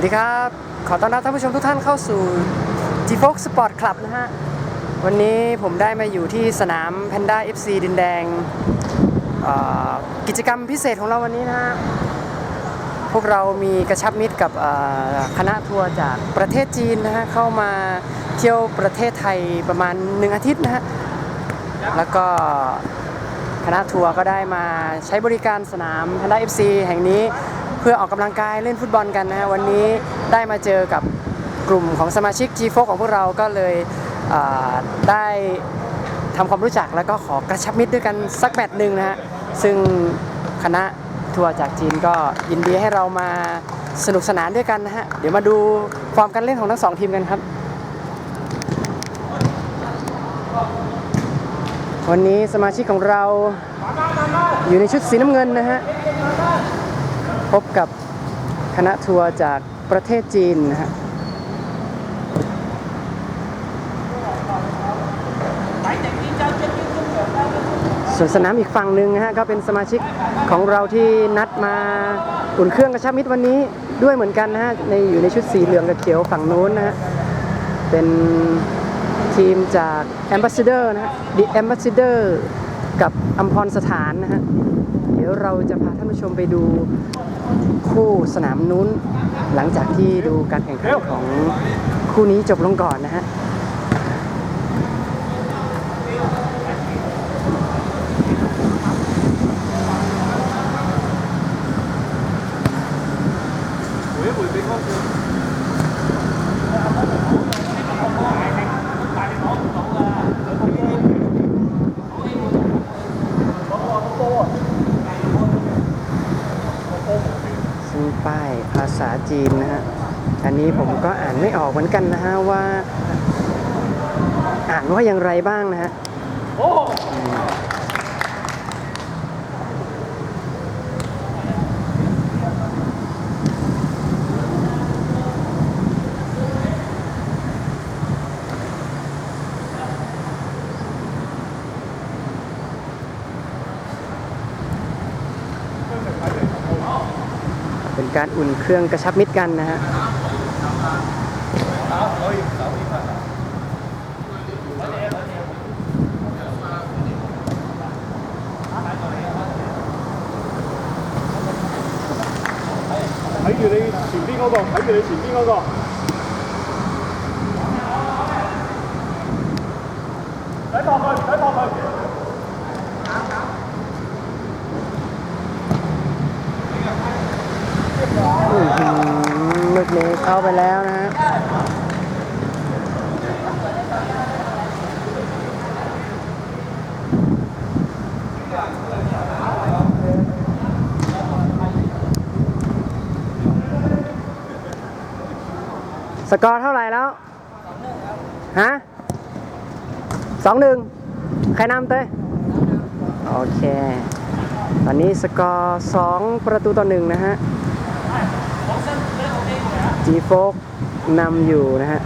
วัสดีครับ ขอต้อนรับท่านผู้ชมทุกท่านเข้าสู่ g f o x Sport Club นะฮะ วันนี้ผมได้มาอยู่ที่สนาม Panda FC ดินแดง กิจกรรมพิเศษของเราวันนี้นะฮะ พวกเรามีกระชับมิตรกับคณะทัวร์จากประเทศจีนนะฮะ เข้ามาเที่ยวประเทศไทยประมาณ 1 อาทิตย์นะฮะ แล้วก็คณะทัวร์ก็ได้มาใช้บริการสนาม Panda FC แห่งนี้ เพื่อออกกำลังกายเล่นฟุตบอลกันนะฮะวันนี้ได้มาเจอกับกลุ่มของสมาชิก G4 ของพวกเราก็เลยเได้ทำความรู้จักแล้วก็ขอกระชับมิตรด้วยกันสักแมตช์หนึ่งนะฮะซึ่งคณะทัวร์จากจีนก็ยินดีให้เรามาสนุกสนานด้วยกันนะฮะเดี๋ยวมาดูฟอร์มการเล่นของทั้งสองทีมกันครับ วันนี้สมาชิกของเราอยู่ในชุดสีน้ำเงินนะฮะ พบกับคณะทัวร์จากประเทศจีนนะฮะส่วนสนามอีกฝั่งหนึ่งนะฮะก็เป็นสมาชิกของเราที่นัดมาอุ่นเครื่องกระชับมิตรวันนี้ด้วยเหมือนกันนะฮะในอยู่ในชุดสีเหลืองกับเขียวฝั่งนู้นนะฮะเป็นทีมจาก Ambassador นะฮะ The Ambassador กับอัมพรสถานนะฮะ เดี๋ยวเราจะพาท่านผู้ชมไปดู คู่สนามนู้น หลังจากที่ดูการแข่งขันของคู่นี้จบลงก่อนนะฮะ ซึ่ง ป้ายภาษาจีนนะฮะ อันนี้ผมก็อ่านไม่ออกเหมือนกันนะฮะว่า อ่านว่าอย่างไรบ้างนะฮะ การอุ่นเครื่องกระชับมิตรกันนะฮะ 睇住你前边嗰、个，睇住你前边嗰、个。 กอร์เท่าไหร่แล้วฮะสองหนึ่งใครนำเต้โอเค ตอนนี้สกอร์สองประตูต่อหนึ่งนะฮะจีโฟกนำอยู่นะฮะ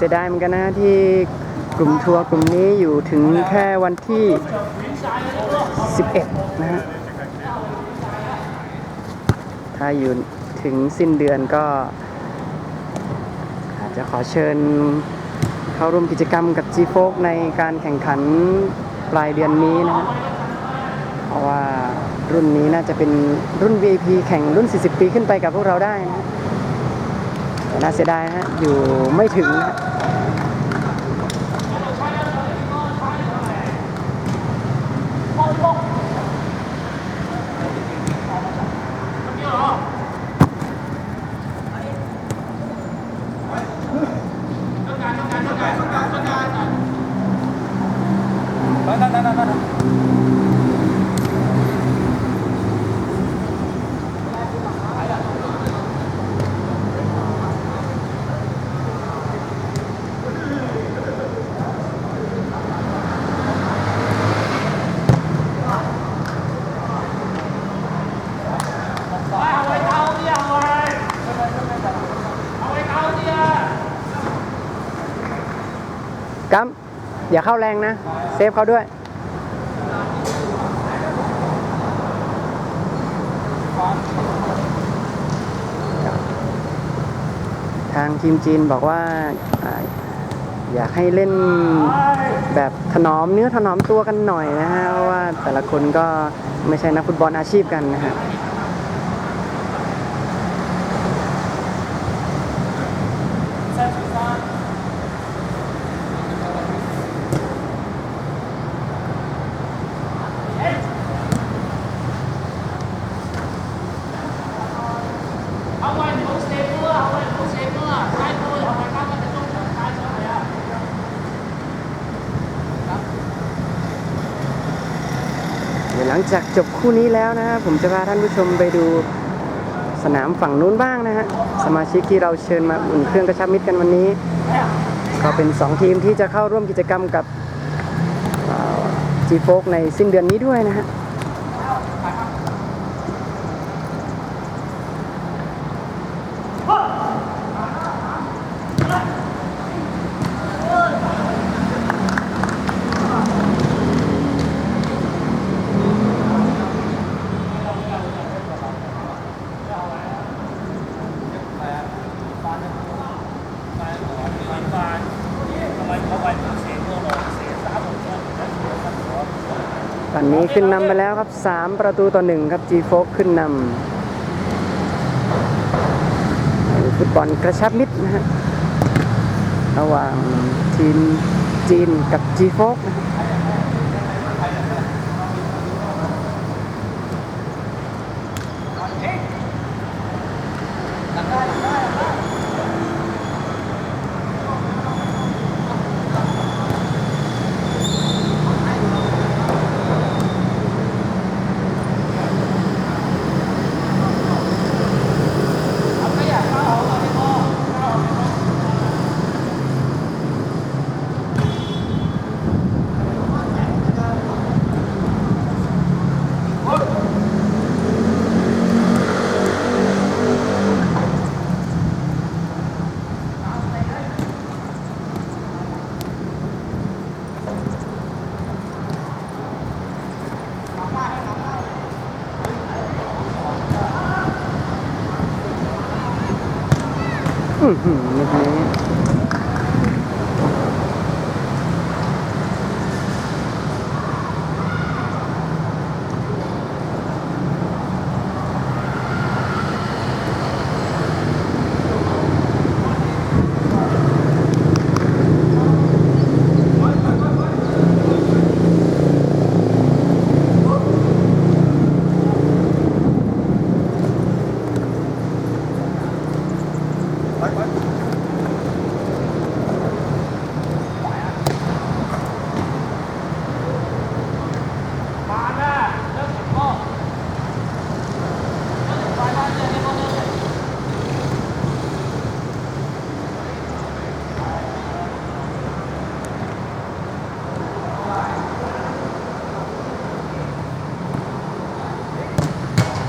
เสียดายเหมือนกันนะที่กลุ่มทัวร์กลุ่มนี้อยู่ถึงแค่วันที่ 11 นะฮะ ถ้าอยู่ถึงสิ้นเดือนก็อาจจะขอเชิญเข้าร่วมกิจกรรมกับ g โฟกในการแข่งขันปลายเดือนนี้นะฮะ เพราะว่ารุ่นนี้น่าจะเป็นรุ่น VIP แข่งรุ่น 40 ปีขึ้นไปกับพวกเราได้นะ น่าเสียดายฮะอยู่ไม่ถึงนะ อย่าเข้าแรงนะ เซฟเขาด้วย ทางทีมจีนบอกว่าอยากให้เล่นแบบถนอมเนื้อถนอมตัวกันหน่อยนะฮะ เพราะว่าแต่ละคนก็ไม่ใช่นักฟุตบอลอาชีพกันนะฮะ งจากจบคู่นี้แล้วนะฮะผมจะพาท่านผู้ชมไปดูสนามฝั่งนู้นบ้างนะฮะสมาชิกที่เราเชิญมาอุ่นเครื่องกระชับมิตรกันวันนี้ ก็เป็น 2 ทีมที่จะเข้าร่วมกิจกรรมกับจีโฟกในสิ้นเดือนนี้ด้วยนะฮะ ขึ้นนำไปแล้วครับ 3 ประตูต่อหนึ่งครับ G f o ขึ้นนำฟุตบอลกระชับมิตรนะฮะระหว่างทีมจีนกับ G f o นะ ฮะ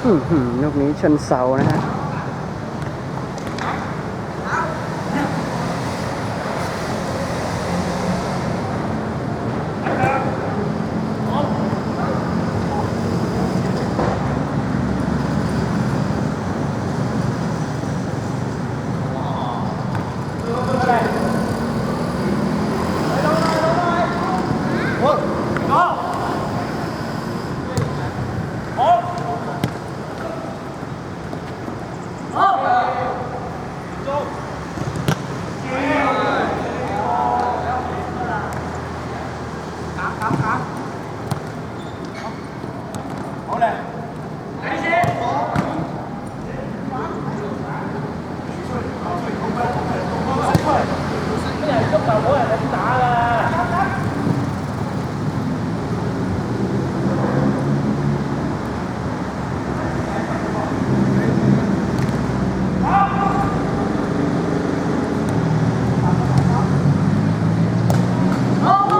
นี้อื้อหือลูกนี้ชนเสานะฮะ เรี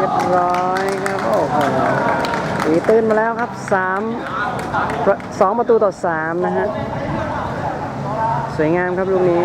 ยบร้อยครับ โอ้โหตีตื้นมา แล้วครับ3ประสองประตูต่อ3นะฮะ สวยงามครับลูกนี้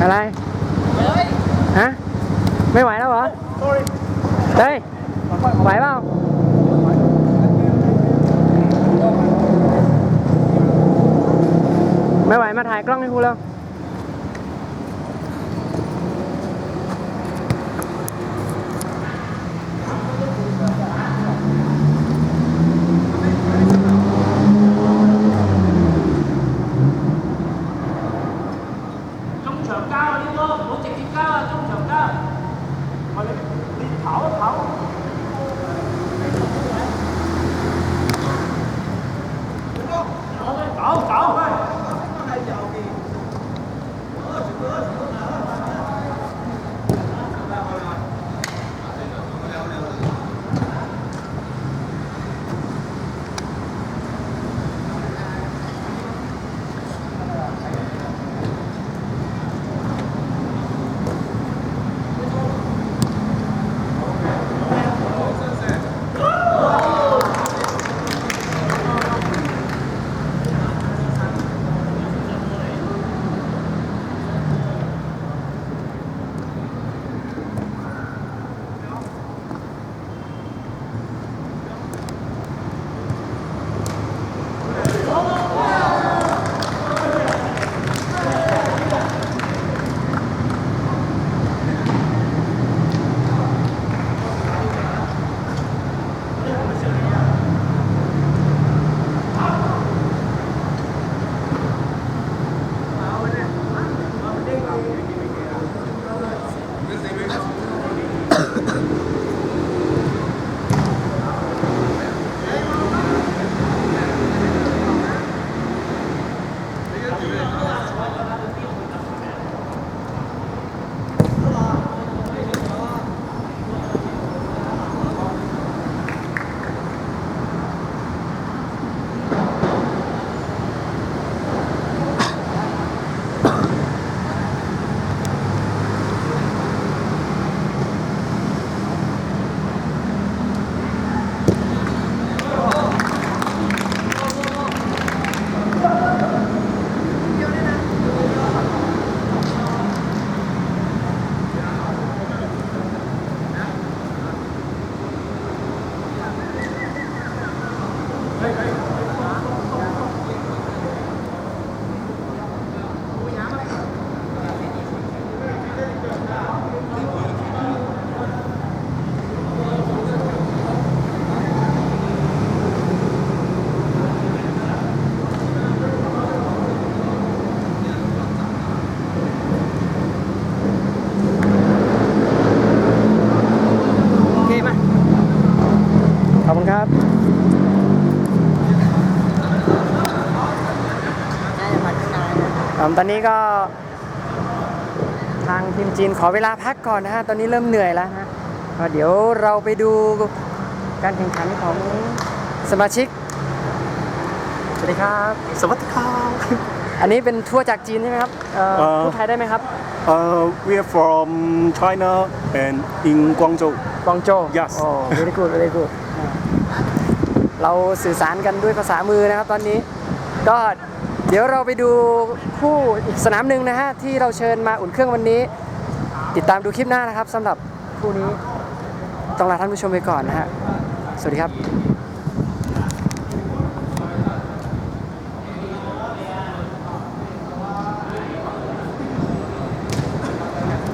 อะไรฮะไม่ไหวแล้วเหรอเฮ้ยไหวเปล่าไม่ไหวมาถ่ายกล้องให้กูแล้ว 中場交啊，呢個唔好直接交啊，中場交。我哋你跑一跑。走走走 อ่าตอนนี้ก็ทางทีมจีนขอเวลาพักก่อนนะฮะ ตอนนี้เริ่มเหนื่อยแล้วฮะก็เดี๋ยวเราไปดูการแข่งขันของสมาชิก สวัสดีครับ สวัสดีครับ อันนี้เป็นทัวร์จากจีนใช่ไหมครับเอ่อเอ่อ พูดไทยได้ไหมครับ Uh, we are from China and in Guangzhou. กวางโจว Yes โอ้ very good very good อ่าเราสื่อสารกันด้วยภาษามือนะครับตอนนี้ ก็ เดี๋ยวเราไปดูคู่อีกสนามหนึ่งนะฮะ ที่เราเชิญมาอุ่นเครื่องวันนี้ ติดตามดูคลิปหน้านะครับสำหรับคู่นี้ ต้องลาท่านผู้ชมไปก่อนนะฮะ สวัสดีครับ